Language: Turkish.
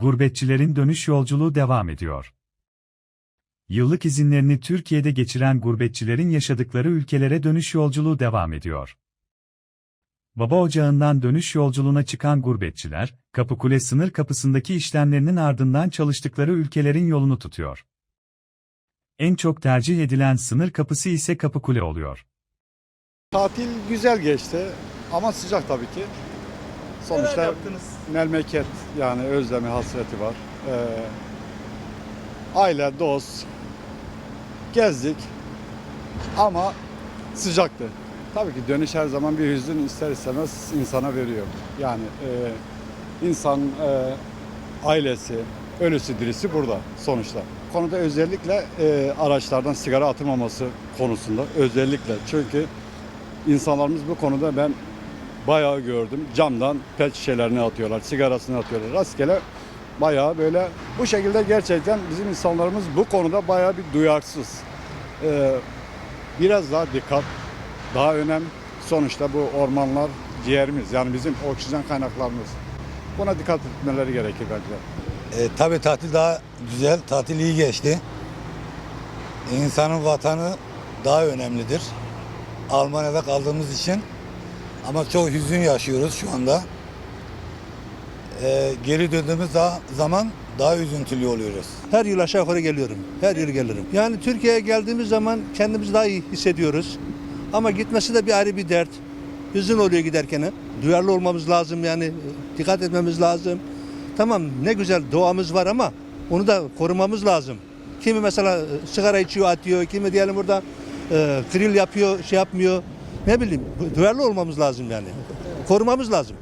Gurbetçilerin dönüş yolculuğu devam ediyor. Yıllık izinlerini Türkiye'de geçiren gurbetçilerin yaşadıkları ülkelere dönüş yolculuğu devam ediyor. Baba ocağından dönüş yolculuğuna çıkan gurbetçiler, Kapıkule sınır kapısındaki işlemlerinin ardından çalıştıkları ülkelerin yolunu tutuyor. En çok tercih edilen sınır kapısı ise Kapıkule oluyor. Tatil güzel geçti ama sıcak tabii ki. Sonuçta yaptınız? memleket yani özlemi hasreti var. Ee, aile, dost gezdik ama sıcaktı. Tabii ki dönüş her zaman bir hüzün ister istemez insana veriyor. Yani e, insan e, ailesi, ölüsü dirisi burada sonuçta. Konuda özellikle e, araçlardan sigara atılmaması konusunda özellikle çünkü insanlarımız bu konuda ben bayağı gördüm. Camdan pet şişelerini atıyorlar, sigarasını atıyorlar. Rastgele bayağı böyle bu şekilde gerçekten bizim insanlarımız bu konuda bayağı bir duyarsız. Ee, biraz daha dikkat, daha önem. Sonuçta bu ormanlar ciğerimiz yani bizim oksijen kaynaklarımız. Buna dikkat etmeleri gerekir bence. E, tabii tatil daha güzel, tatil iyi geçti. İnsanın vatanı daha önemlidir. Almanya'da kaldığımız için. Ama çok hüzün yaşıyoruz şu anda. E, geri döndüğümüz daha, zaman daha üzüntülü oluyoruz. Her yıl aşağı yukarı geliyorum. Her yıl gelirim. Yani Türkiye'ye geldiğimiz zaman kendimizi daha iyi hissediyoruz. Ama gitmesi de bir ayrı bir dert. Hüzün oluyor giderken. Duyarlı olmamız lazım yani. Dikkat etmemiz lazım. Tamam ne güzel doğamız var ama onu da korumamız lazım. Kimi mesela e, sigara içiyor atıyor. Kimi diyelim burada e, grill yapıyor şey yapmıyor. Ne bileyim duyarlı olmamız lazım yani. Korumamız lazım.